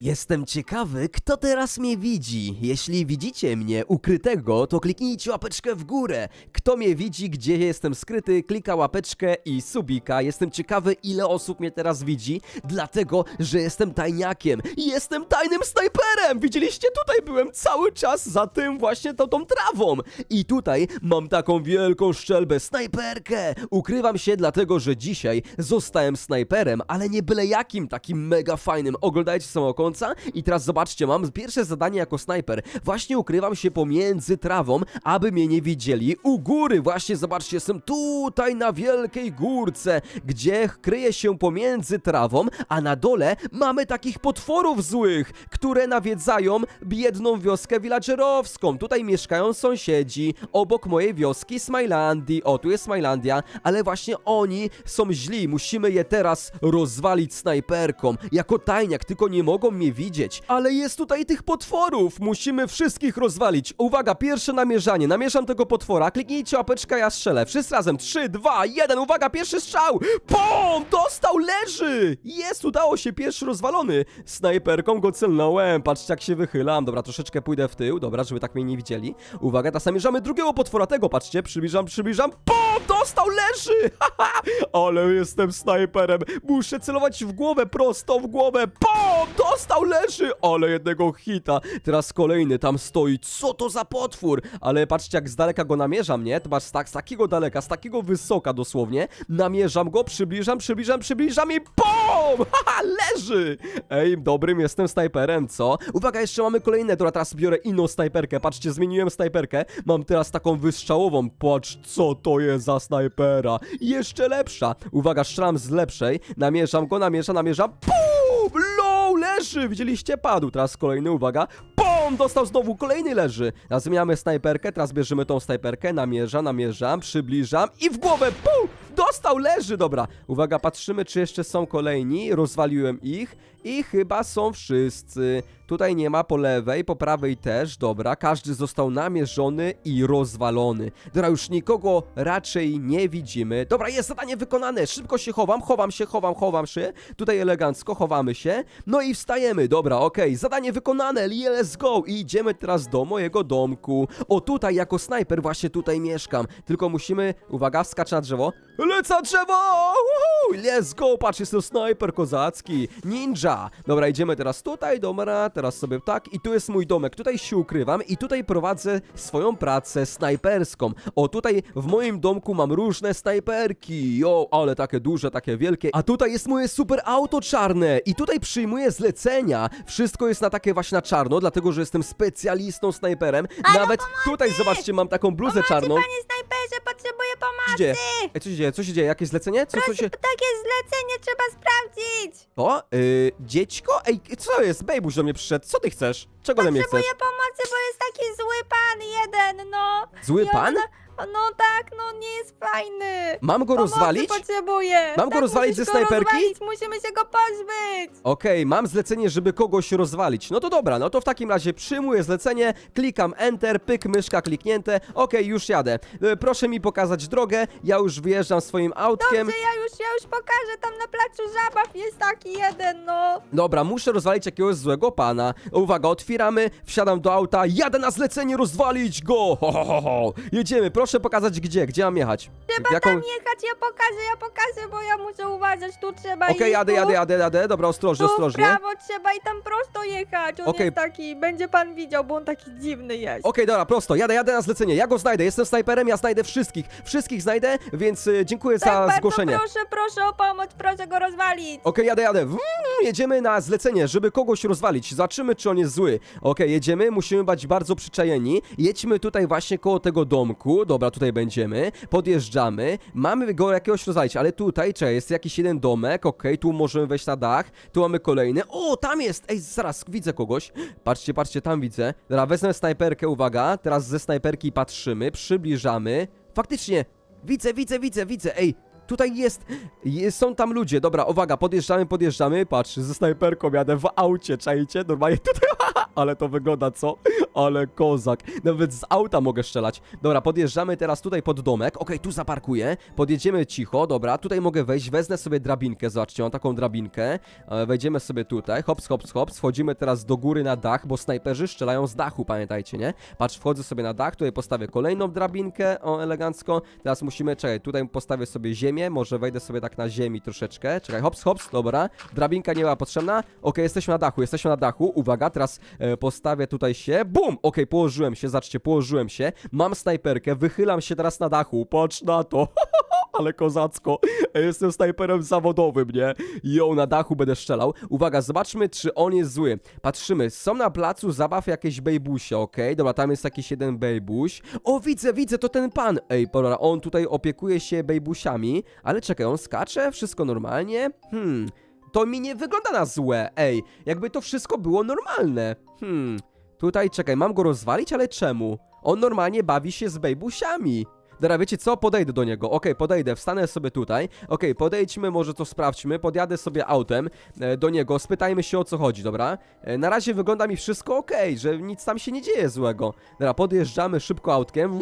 Jestem ciekawy, kto teraz mnie widzi. Jeśli widzicie mnie ukrytego, to kliknijcie łapeczkę w górę. Kto mnie widzi, gdzie jestem skryty, klika łapeczkę i subika. Jestem ciekawy, ile osób mnie teraz widzi, dlatego, że jestem tajniakiem. Jestem tajnym snajperem! Widzieliście, tutaj byłem cały czas za tym właśnie tą, tą trawą. I tutaj mam taką wielką szczelbę, snajperkę. Ukrywam się dlatego, że dzisiaj zostałem snajperem, ale nie byle jakim, takim mega fajnym. Oglądajcie samego końca i teraz zobaczcie, mam pierwsze zadanie jako snajper. Właśnie ukrywam się pomiędzy trawą, aby mnie nie widzieli. U góry, właśnie zobaczcie, jestem tutaj na wielkiej górce, gdzie kryję się pomiędzy trawą, a na dole mamy takich potworów złych, które nawiedzają biedną wioskę villagerowską. Tutaj mieszkają sąsiedzi, obok mojej wioski Smilandii. O, tu jest Smilandia, ale właśnie oni są źli. Musimy je teraz rozwalić snajperką. Jako tajniak, tylko nie mogą mnie widzieć. Ale jest tutaj tych potworów. Musimy wszystkich rozwalić. Uwaga, pierwsze namierzanie. Namierzam tego potwora. Kliknijcie łapeczka, ja strzelę. Wszyscy razem. 3, 2, 1. Uwaga, pierwszy strzał. Pum! Dostał, leży. Jest, udało się. Pierwszy rozwalony. Snajperką go celnąłem. Patrzcie, jak się wychylam. Dobra, troszeczkę pójdę w tył. Dobra, żeby tak mnie nie widzieli. Uwaga, teraz namierzamy drugiego potwora. Tego, patrzcie. Przybliżam, przybliżam. Pum! Dostał, leży. Haha! Ale jestem snajperem. Muszę celować w głowę, prosto w głowę. Pum! Dostał, leży. Ale jednego hita. Teraz kolejny tam stoi. Co to za potwór? Ale patrzcie, jak z daleka go namierzam, nie? To tak, z takiego daleka, z takiego wysoka dosłownie. Namierzam go, przybliżam, przybliżam, przybliżam i PUM! Haha, leży! Ej, dobrym jestem snajperem, co? Uwaga, jeszcze mamy kolejne. Dobra, teraz biorę inną snajperkę. Patrzcie, zmieniłem snajperkę. Mam teraz taką wystrzałową. Patrz, co to jest za snajpera. Jeszcze lepsza. Uwaga, strzelam z lepszej. Namierzam go, namierzam, namierzam. PUM! Low, Widzieliście? Padł. Teraz kolejny, uwaga. PUM! Dostał znowu, kolejny leży. Teraz zmieniamy snajperkę, teraz bierzemy tą snajperkę. Namierzam, namierzam, przybliżam i w głowę. PUM! Dostał, leży, dobra. Uwaga, patrzymy, czy jeszcze są kolejni. Rozwaliłem ich i chyba są wszyscy. Tutaj nie ma po lewej, po prawej też, dobra. Każdy został namierzony i rozwalony. Dobra, już nikogo raczej nie widzimy. Dobra, jest zadanie wykonane. Szybko się chowam, chowam się, chowam, chowam się. Tutaj elegancko chowamy się. No i wstajemy, dobra, okej. Zadanie wykonane, let's go. I idziemy teraz do mojego domku. O, tutaj jako snajper właśnie tutaj mieszkam. Tylko musimy, uwaga, wskacz na drzewo. Lecę drzewo! Woohoo! Let's go! Patrz, jest to snajper kozacki. Ninja. Dobra, idziemy teraz tutaj, dobra, teraz sobie tak. I tu jest mój domek. Tutaj się ukrywam i tutaj prowadzę swoją pracę snajperską. O, tutaj w moim domku mam różne snajperki. Jo, ale takie duże, takie wielkie. A tutaj jest moje super auto czarne. I tutaj przyjmuję zlecenia. Wszystko jest na takie właśnie na czarno, dlatego że jestem specjalistą snajperem. Nawet tutaj, zobaczcie, mam taką bluzę czarną. Panie snajperze, potrzebuję pomocy! dzieje? Ej, co się dzieje? Co się dzieje? Jakieś zlecenie? Co, co się... Takie zlecenie trzeba sprawdzić! O, yy, dziecko? Ej, co jest? Bejbuś do mnie przyszedł. Co ty chcesz? Czego ode mnie chcesz? Potrzebuję pomocy, bo jest taki zły pan jeden, no! Zły I pan? No tak, no nie jest fajny! Mam go Pomocy rozwalić? potrzebuję! Mam go tak, rozwalić musisz ze go snajperki? Rozwalić. Musimy się go pozbyć! Okej, mam zlecenie, żeby kogoś rozwalić. No to dobra, no to w takim razie przyjmuję zlecenie, klikam Enter, pyk, myszka kliknięte. Okej, już jadę. E, proszę mi pokazać drogę, ja już wyjeżdżam swoim autkiem. Dobrze, ja już, ja już pokażę, tam na placu zabaw jest taki jeden, no! Dobra, muszę rozwalić jakiegoś złego pana. Uwaga, otwieramy, wsiadam do auta, jadę na zlecenie rozwalić go! Ho, ho, ho, ho. Jedziemy, proszę pokazać gdzie, gdzie mam jechać? Trzeba Jaką- tam jechać, ja pokażę, ja pokażę, bo ja muszę uważać, tu trzeba Okej, iść, jadę, tu. jadę, jadę, jadę, dobra, ostrożnie, Tu w ostrożnie. prawo trzeba i tam prosto jechać. On Okej. jest taki, będzie pan widział, bo on taki dziwny jest. Okej, dobra, prosto, jadę, jadę na zlecenie, ja go znajdę, jestem snajperem, ja znajdę wszystkich, wszystkich znajdę, więc y, dziękuję tak, za bardzo zgłoszenie. proszę, proszę o pomoc, proszę go rozwalić. Okej, jadę, jadę. Mm, jedziemy na zlecenie, żeby kogoś rozwalić. Zobaczymy, czy on jest zły. Okej, jedziemy, musimy być bardzo przyczajeni. Jedźmy tutaj właśnie koło tego domku. Dobra, tutaj będziemy. Podjeżdżamy. Mamy go jakiegoś rozwalić, ale tutaj, czy jest jakiś jeden domek. Okej, tu możemy wejść na dach. Tu mamy kolejny. O, tam jest! Ej, zaraz, widzę kogoś. Patrzcie, patrzcie, tam widzę. Dobra, wezmę snajperkę, uwaga. Teraz ze snajperki patrzymy, przybliżamy. Faktycznie, widzę, widzę, widzę, widzę. Ej, Tutaj jest, jest, są tam ludzie, dobra, uwaga, podjeżdżamy, podjeżdżamy, patrz, ze snajperką jadę w aucie, czajcie, normalnie tutaj, ale to wygląda, co? Ale kozak. Nawet z auta mogę strzelać. Dobra, podjeżdżamy teraz tutaj pod domek. Okej, tu zaparkuję. Podjedziemy cicho, dobra. Tutaj mogę wejść, wezmę sobie drabinkę. Zobaczcie, mam taką drabinkę. E, Wejdziemy sobie tutaj. Hops, hops, hops. Wchodzimy teraz do góry na dach, bo snajperzy strzelają z dachu, pamiętajcie, nie? Patrz, wchodzę sobie na dach, tutaj postawię kolejną drabinkę, o, elegancko. Teraz musimy, czekaj, tutaj postawię sobie ziemię, może wejdę sobie tak na ziemi troszeczkę. Czekaj, hops, hops, dobra. Drabinka nie była potrzebna. Okej, jesteśmy na dachu, jesteśmy na dachu. Uwaga, teraz e, postawię tutaj się. Bum! Okej, położyłem się, zobaczcie, położyłem się. Mam snajperkę, wychylam się teraz na dachu. Patrz na to. Ale kozacko. Ja Jestem snajperem zawodowym, nie? Ją na dachu będę strzelał. Uwaga, zobaczmy, czy on jest zły. Patrzymy, są na placu zabaw jakieś bejbusie, okej? Dobra, tam jest jakiś jeden bejbuś. O, widzę, widzę, to ten pan. Ej, dobra, on tutaj opiekuje się bejbusiami. Ale czekaj, on skacze? Wszystko normalnie? Hmm, to mi nie wygląda na złe. Ej, jakby to wszystko było normalne. Hmm, tutaj czekaj, mam go rozwalić, ale czemu? On normalnie bawi się z bejbusiami. Dobra, wiecie co? Podejdę do niego. Okej, podejdę, wstanę sobie tutaj. Okej, podejdźmy, może to sprawdźmy. Podjadę sobie autem e, do niego, spytajmy się o co chodzi, dobra? E, na razie wygląda mi wszystko okej, że nic tam się nie dzieje złego. Dobra, podjeżdżamy szybko autkiem.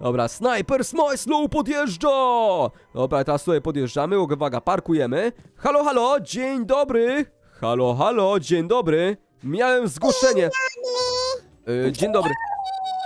Dobra, Sniper Smajslow podjeżdża! Dobra, teraz tutaj podjeżdżamy, uwaga, parkujemy. Halo, halo, dzień dobry! Halo, halo, dzień dobry! Miałem zgłoszenie. E, dzień dobry.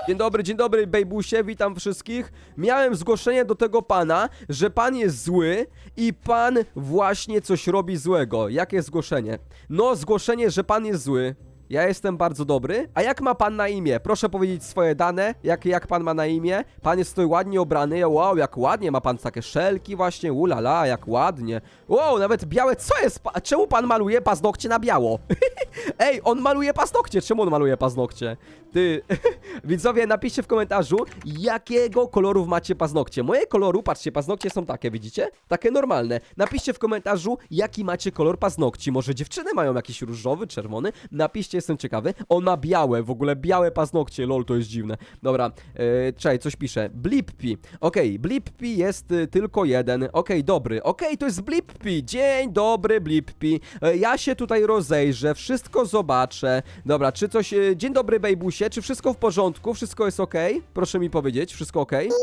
Dzień dobry, dzień dobry, bejbusie, witam wszystkich. Miałem zgłoszenie do tego pana, że pan jest zły i pan właśnie coś robi złego. Jakie zgłoszenie? No, zgłoszenie, że pan jest zły. Ja jestem bardzo dobry. A jak ma pan na imię? Proszę powiedzieć swoje dane. Jak, jak pan ma na imię? Pan jest tutaj ładnie ubrany. Wow, jak ładnie. Ma pan takie szelki właśnie. Ulala, jak ładnie. Wow, nawet białe. Co jest? Pa- Czemu pan maluje paznokcie na biało? Ej, on maluje paznokcie. Czemu on maluje paznokcie? Ty, widzowie, napiszcie w komentarzu, jakiego koloru macie paznokcie. Moje koloru, patrzcie, paznokcie są takie, widzicie? Takie normalne. Napiszcie w komentarzu, jaki macie kolor paznokci. Może dziewczyny mają jakiś różowy, czerwony? Napiszcie, jestem ciekawy. On ma białe, w ogóle białe paznokcie, lol, to jest dziwne. Dobra, yy, czekaj, coś piszę. Blippi. Okej, Blippi jest y, tylko jeden. Okej, dobry. Okej, to jest Blippi. Dzień dobry, Blippi. E, ja się tutaj rozejrzę, wszystko zobaczę. Dobra, czy coś... y, Dzień dobry, Bejbusie, czy wszystko w porządku? Wszystko jest okej? Proszę mi powiedzieć, wszystko okej? No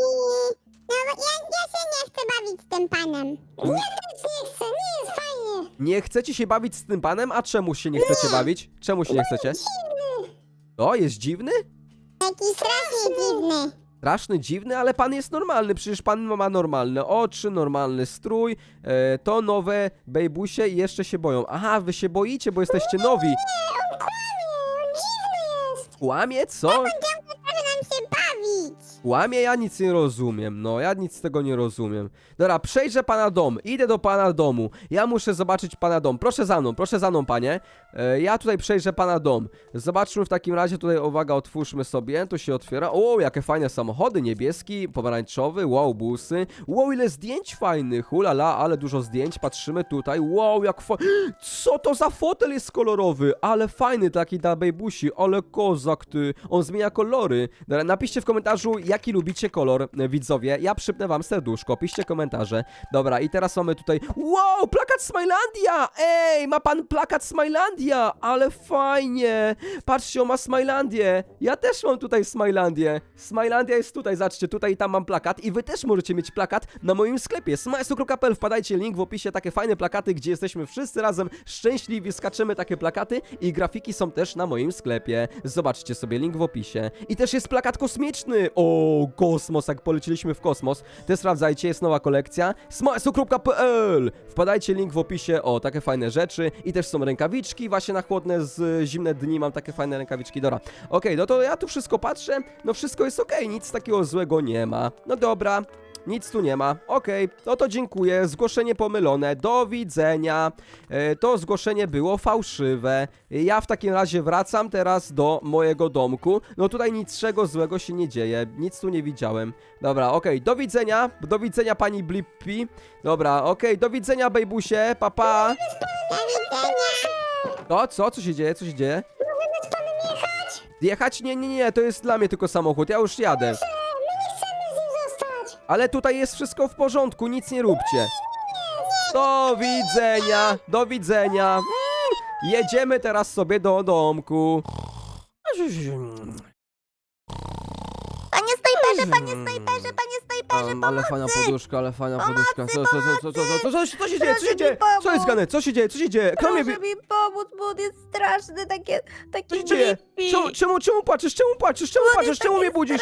bo ja, ja się nie chcę bawić z tym panem. Ja też nie chcę, nie jest fajnie. Nie chcecie się bawić z tym panem? A czemu się nie chcecie bawić? Czemu się nie chcecie? O, jest dziwny? Taki strasznie dziwny. Straszny, dziwny, ale pan jest normalny, przecież pan ma normalne oczy, normalny strój, e, to nowe bejbusie i jeszcze się boją. Aha, wy się boicie, bo jesteście nowi. On kłamie, on dziwny jest. Kłamie? Co? Ciągle Kłamie? Ja nic nie rozumiem, no, ja nic z tego nie rozumiem. Dobra, przejrzę pana dom, idę do pana domu. Ja muszę zobaczyć pana dom. Proszę za mną, proszę za mną, panie. E, ja tutaj przejrzę pana dom. Zobaczmy w takim razie, tutaj, uwaga, otwórzmy sobie, tu się otwiera. O, jakie fajne samochody, niebieski, pomarańczowy, wow, busy. Wow, ile zdjęć fajnych, ulala, ale dużo zdjęć, patrzymy tutaj. Wow, jak fa... Co to za fotel jest kolorowy? Ale fajny taki dla bejbusi, ale kozak ty. On zmienia kolory. Dobra, napiszcie w komentarzu, jaki lubicie kolor, e, widzowie. Ja przypnę wam serduszko, piszcie komentarze. Dobra, i teraz mamy tutaj... Wow, plakat Smilandia! Ej, ma pan plakat Smilandia! Ale fajnie! Patrzcie, on ma Smilandię! Ja też mam tutaj Smilandię. Smilandia jest tutaj, zobaczcie, tutaj i tam mam plakat i wy też możecie mieć plakat na moim sklepie smajsu.pl. Wpadajcie, link w opisie, takie fajne plakaty, gdzie jesteśmy wszyscy razem szczęśliwi, skaczemy takie plakaty i grafiki są też na moim sklepie. Zobaczcie sobie, link w opisie. I też jest plakat kosmiczny! O, kosmos, jak polecieliśmy w kosmos. Te sprawdzajcie, jest nowa kolekcja smajsu.pl. Wpadajcie, link w opisie, o, takie fajne rzeczy. I też są rękawiczki właśnie na chłodne, z zimne dni mam takie fajne rękawiczki, dobra. Okej, no to ja tu wszystko patrzę, no wszystko jest okej, nic takiego złego nie ma. No dobra, nic tu nie ma. Okej, no to dziękuję. Zgłoszenie pomylone. Do widzenia. E, to zgłoszenie było fałszywe. Ja w takim razie wracam teraz do mojego domku. No tutaj niczego złego się nie dzieje. Nic tu nie widziałem. Dobra, okej, do widzenia. Do widzenia pani Blippi. Dobra, okej, do widzenia bejbusie. Papa. Pa. Do widzenia. To co? Co się dzieje? Co się dzieje? Jechać? Nie, nie, nie, to jest dla mnie tylko samochód. Ja już jadę. Ale tutaj jest wszystko w porządku, nic nie róbcie. Do widzenia, do widzenia. Jedziemy teraz sobie do domku snajperze, panie snajperze, panie snajperze, Um, ale fajna pomocy! poduszka, ale fajna poduszka. Co, co, co, co, co, co, co, co, się- co się dzieje? Co się dzieje? Co jest grane? Co się dzieje? Co się dzieje? Kto mnie... Proszę bi- mi pomóc, bo on jest straszny, takie, Co taki się dzieje? Czemu, czemu, czemu płaczesz? Czemu płaczesz? Czemu płaczesz? Czemu mnie budzisz?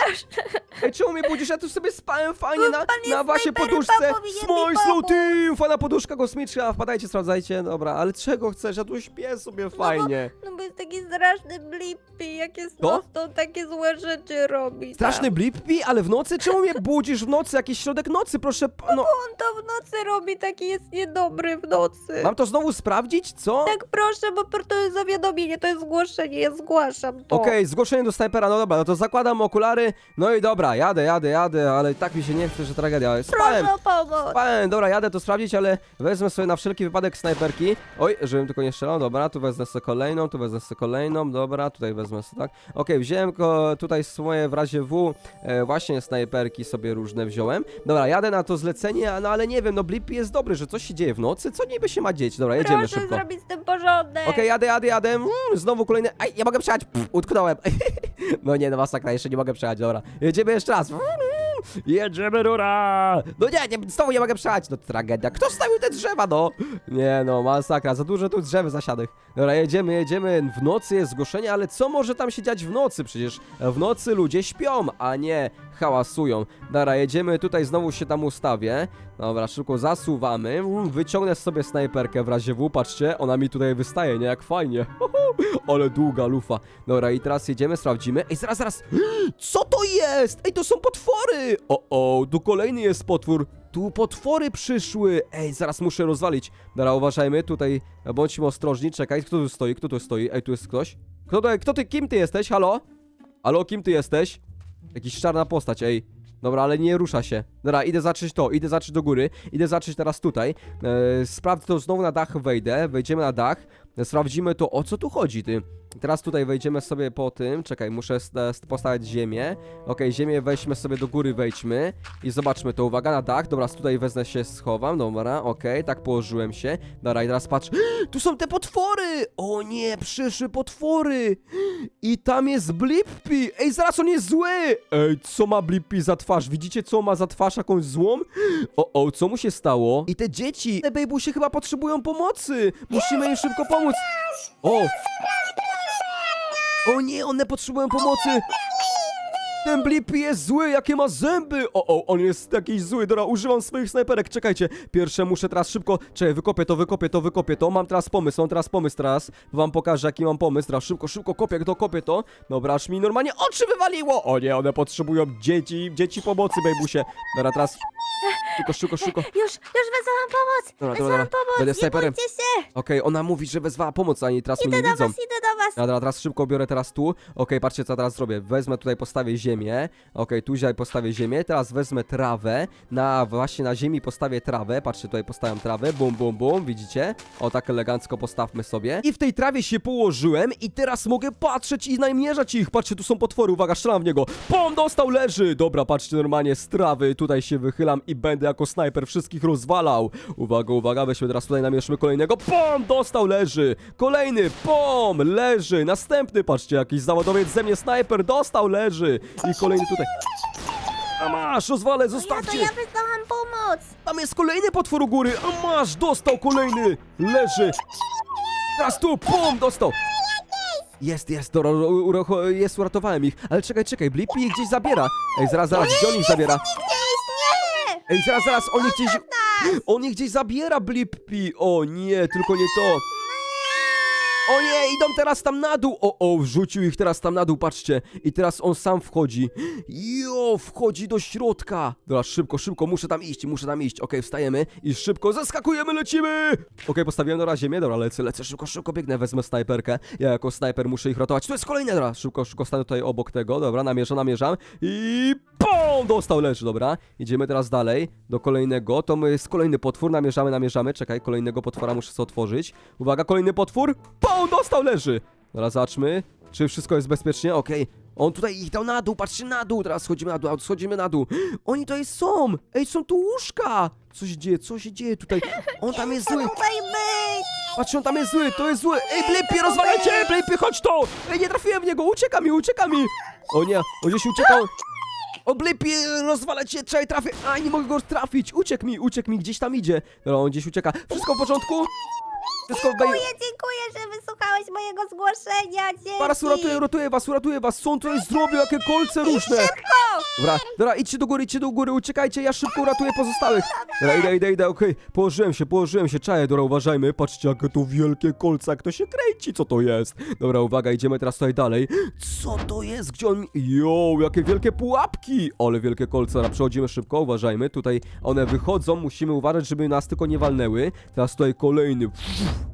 Ej, czemu mnie budzisz? Ja tu sobie spałem fajnie na, na waszej poduszce. pan Smoj slow team! Fajna poduszka kosmiczna. Wpadajcie, sprawdzajcie. Dobra, ale czego chcesz? Ja tu śpię sobie no fajnie. No bo jest taki straszny blippi, jak jest Co? takie złe rzeczy robi. Straszny tak. blippi? Ale w nocy? Czemu mnie budzisz w nocy? Jakiś środek nocy, proszę. pa- No, On to w nocy robi, taki jest niedobry w nocy. mam to znowu sprawdzić? Co? Tak proszę, bo to jest zawiadomienie, to jest zgłoszenie, ja zgłaszam to. Okej, zgłoszenie do snajpera, no dobra, no to zakładam okulary, no i dobra, jadę, jadę, jadę, ale i tak mi się nie chce, że tragedia. Spałem, Proszę o pomoc. spałem, dobra, jadę to sprawdzić, ale wezmę sobie na wszelki wypadek snajperki. Oj, żebym tylko nie strzelał, dobra, tu wezmę sobie kolejną, tu wezmę sobie kolejną, dobra, tutaj wezmę sobie tak. Okej, wziąłem ko, tutaj swoje w razie W, e, właśnie snajperki sobie różne wziąłem. Dobra, jadę na to zlecenie, a- no ale nie wiem, no Blippi jest dobry, że coś się dzieje w nocy, co niby się ma dzieć? Dobra, jedziemy Proszę szybko. zrobić z tym porządek. Okej, jadę, jadę, jadę. Mm, znowu kolejny. Aj, ja mogę przejechać. Pff, utknąłem. no nie, no masakra, jeszcze nie mogę przejechać, dobra. Jedziemy jeszcze raz. Mm, Jedziemy, rura! No nie, nie, znowu nie mogę przejechać. No tragedia. Kto stawił te drzewa, no? Nie no, masakra, za dużo tu drzew zasiadek. Dobra, jedziemy, jedziemy. W nocy jest zgłoszenie, ale co może tam się dziać w nocy? Przecież w nocy ludzie śpią, a nie hałasują. Dobra, jedziemy, tutaj znowu się tam ustawię. Dobra, szybko zasuwamy. Mm, Wyciągnę sobie snajperkę w razie W, patrzcie, ona mi tutaj wystaje, nie? Jak fajnie. Ale długa lufa. Dobra, i teraz jedziemy, sprawdzimy. Ej, zaraz, zaraz. Co to jest? Ej, to są potwory! O, o, tu kolejny jest potwór. Tu potwory przyszły. Ej, zaraz muszę rozwalić. Dobra, uważajmy, tutaj bądźmy ostrożni. Czekaj, kto tu stoi? Kto tu stoi? Ej, tu jest ktoś? Kto to, kto ty, kim ty jesteś? Halo? Halo, kim ty jesteś? Jakiś czarna postać, ej. Dobra, ale nie rusza się. Dobra, idę zacząć to, idę zacząć do góry, idę zacząć teraz tutaj. E, sprawdzę to znowu na dach wejdę, wejdziemy na dach, sprawdzimy to, o co tu chodzi, ty. Teraz tutaj wejdziemy sobie po tym, czekaj, muszę st- st- postawić ziemię. Okej, ziemię weźmy sobie do góry, wejdźmy i zobaczmy to, uwaga, na dach, dobra, tutaj wezmę się, schowam, dobra, okej, tak położyłem się. Dobra, i teraz patrz, tu są te potwory! O nie, przyszły potwory! I tam jest Blippi! Ej, zaraz on jest zły! Ej, co ma Blippi za twarz? Widzicie, co ma za twarz jakąś złą? O, o, co mu się stało? I te dzieci, te bejbusie chyba potrzebują pomocy! Musimy im szybko pomóc! O! O nie, one potrzebują pomocy! Ten Blippi jest zły, jakie ma zęby! O, o, on jest jakiś zły, dobra, używam swoich snajperek, czekajcie. Pierwsze muszę teraz szybko, czekaj, wykopię to, wykopię to, wykopię to. Mam teraz pomysł, mam teraz pomysł teraz. Wam pokażę, jaki mam pomysł. Teraz szybko, szybko kopię, to kopię to. Dobra, aż mi normalnie oczy wywaliło! O nie, one potrzebują dzieci, dzieci pomocy, bejbusie. Dobra, teraz... Szybko, szybko, szybko. Już, już wezwałam pomoc. Dobra, dobra, wezwałam dobra. pomoc, Będę nie snajperem. bójcie się. Okej, ona mówi, że wezwała pomoc, a oni teraz mnie Idę nie do widzą. was, idę do was. Dobra, teraz szybko biorę teraz tu. Okej, patrzcie co teraz zrobię. Wezmę tutaj, postawię ziemię. Okej, tu tutaj postawię ziemię. Teraz wezmę trawę. Na właśnie na ziemi postawię trawę. Patrzcie, tutaj postawiam trawę. Bum, bum, bum. Widzicie? O, tak elegancko postawmy sobie. I w tej trawie się położyłem i teraz mogę patrzeć i namierzać ich. Patrzcie, tu są potwory. Uwaga, strzelam w niego. Pom, dostał, leży. Dobra, patrzcie, normalnie z trawy. Tutaj się wychylam i będę jako snajper wszystkich rozwalał. Uwaga, uwaga, weźmy teraz tutaj namierzmy kolejnego. Pom, dostał, leży. Kolejny, pom, leży. Następny, patrzcie, jakiś załadowiec ze mnie snajper, dostał, leży. I kolejny tutaj. A masz, rozwalę, Ja to zostawcie. ja wezwałam pomoc. Tam jest kolejny potwór u góry. A masz, dostał kolejny. Leży. Teraz tu, pum, dostał. Jest, jest, u- uro- jest, uratowałem ich. Ale czekaj, czekaj, Blippi ich gdzieś zabiera. Ej, zaraz, zaraz, gdzie on ich zabiera? Ej, zaraz, zaraz, on gdzieś... On ich gdzieś zabiera, Blippi. O nie, tylko nie to. O nie, idą teraz tam na dół. O, o, wrzucił ich teraz tam na dół, patrzcie. I teraz on sam wchodzi. Jo, wchodzi do środka. Dobra, szybko, szybko, muszę tam iść, muszę tam iść. Okej, wstajemy i szybko zaskakujemy, lecimy. Okej, postawiłem na ziemię, dobra, lecę, lecę, szybko, szybko biegnę, wezmę snajperkę. Ja jako snajper muszę ich ratować. Tu jest kolejny, dobra, szybko, szybko stanę tutaj obok tego, dobra, namierzam, namierzam. I POM! Dostał, leży, dobra. Idziemy teraz dalej, do kolejnego. To my jest kolejny potwór, namierzamy, namierzamy. Czekaj, kolejnego potwora muszę sobie otworzyć. Uwaga, kolejny potwór. POM! Dostał, leży. Dobra, zobaczmy, czy wszystko jest bezpiecznie, okej. On tutaj ich dał na dół, patrzcie na dół, teraz schodzimy na dół, schodzimy na dół. Oni tutaj są! Ej, są tu łóżka! Co się dzieje, co się dzieje tutaj? On tam jest zły. Tutaj być. Patrz, on tam jest zły, to jest zły. Ej, Blippi, rozwalajcie, Blippi, chodź tu. Ej, nie trafiłem w niego, ucieka mi, ucieka mi. O nie, on gdzieś uciekał. O, Blippi, rozwalać się, trzeba trafię. Aj, nie mogę go trafić. Uciekł mi, uciekł mi, gdzieś tam idzie. Dobra, on gdzieś ucieka. Wszystko w porządku? Wszystko w Dziękuję, dziękuję, że wysłuchałeś mojego zgłoszenia, dzięki. Zaraz uratuję, uratuję was, uratuję was. Co on tutaj zrobił? Jakie kolce różne. Szybko! Dobra, dobra, idźcie do góry, idźcie do góry, uciekajcie, ja szybko uratuję pozostałych. Dobra, idę, idę, idę, okej, położyłem się, położyłem się, czaję, dobra, uważajmy, patrzcie, jakie tu wielkie kolce, jak to się kręci, co to jest? Dobra, uwaga, idziemy teraz tutaj dalej. Co to jest? Gdzie on. Jo, jakie wielkie pułapki! Ale wielkie kolce, dobra, przechodzimy szybko, uważajmy, tutaj one wychodzą, musimy uważać, żeby nas tylko nie walnęły. Teraz tutaj kolejny,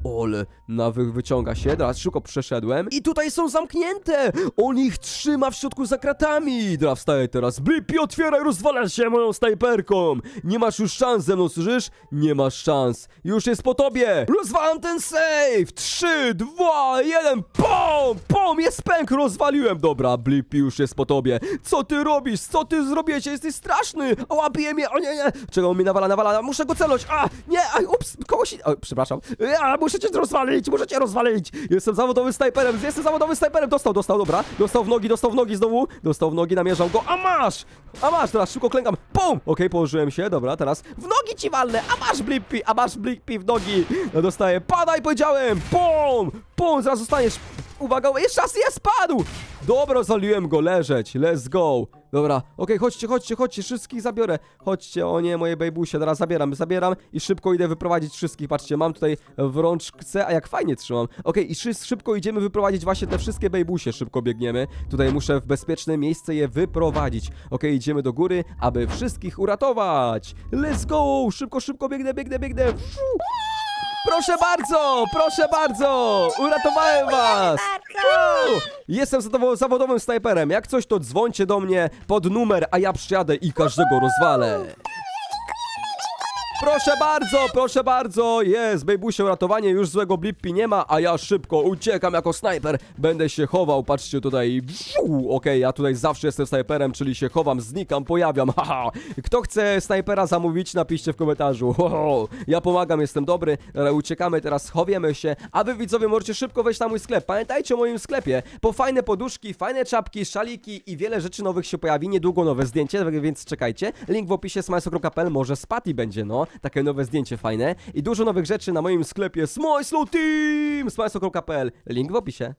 ole, na wy, wyciąga się, teraz szybko przeszedłem. I tutaj są zamknięte! On ich trzyma w środku za kratami! Dobra, wstaję teraz. Blippi, otwieraj, rozwala się moją snajperką! Nie masz już szans ze mną, słyszysz? Nie masz szans. Już jest po tobie! Rozwalam ten save! Trzy, dwa, jeden, pom! Pom! Jest pęk, rozwaliłem! Dobra, Blippi już jest po tobie. Co ty robisz? Co ty zrobiłeś? Jesteś straszny! O, łapie mnie! O nie, nie! Czego on mi nawala, nawala? Muszę go celnąć! A! Nie! Aj, ups! Kogoś... O, przepraszam. A, muszę cię rozwalić! Muszę cię rozwalić! Jestem zawodowym snajperem! Jestem zawodowym snajperem! Dostał, dostał, dobra. Dostał w nogi, dostał w nogi znowu. Dostał w nogi, namierzam go. A masz! A masz! Teraz szybko klękam. Pum! Okej, położyłem się. Dobra, teraz w nogi ci walnę! A masz Blippi! A masz Blippi w nogi! No dostaję. Padaj, powiedziałem! Pum! Pum! Zaraz zostaniesz... Uwaga, jeszcze raz jest spadł! Dobra, zaliłem go leżeć. Let's go. Dobra, okej, chodźcie, chodźcie, chodźcie, wszystkich zabiorę. Chodźcie, o nie, moje bejbusie, teraz zabieram, zabieram i szybko idę wyprowadzić wszystkich. Patrzcie, mam tutaj w rączce, a jak fajnie trzymam. Okej, i szy- szybko idziemy wyprowadzić właśnie te wszystkie bejbusie, szybko biegniemy. Tutaj muszę w bezpieczne miejsce je wyprowadzić. Okej, idziemy do góry, aby wszystkich uratować. Let's go! Szybko, szybko, biegnę, biegnę, biegnę. Fiu. Proszę bardzo, proszę bardzo! Uratowałem was! Bardzo! Uuu! Jestem zawodowym snajperem. Jak coś, to dzwońcie do mnie pod numer, a ja przyjadę i każdego rozwalę. Proszę bardzo, proszę bardzo, jest, bejbusie, uratowanie, już złego blippi nie ma, a ja szybko uciekam jako snajper, będę się chował, patrzcie tutaj, okej, ja tutaj zawsze jestem snajperem, czyli się chowam, znikam, pojawiam, haha, kto chce snajpera zamówić, napiszcie w komentarzu, ja pomagam, jestem dobry, uciekamy teraz, chowiemy się, a wy widzowie możecie szybko wejść na mój sklep, pamiętajcie o moim sklepie, po fajne poduszki, fajne czapki, szaliki i wiele rzeczy nowych się pojawi, niedługo nowe zdjęcie, więc czekajcie, link w opisie smajso.pl, może z będzie, no, takie nowe zdjęcie fajne. I dużo nowych rzeczy na moim sklepie. Smajslo Team, smajso.pl, link w opisie.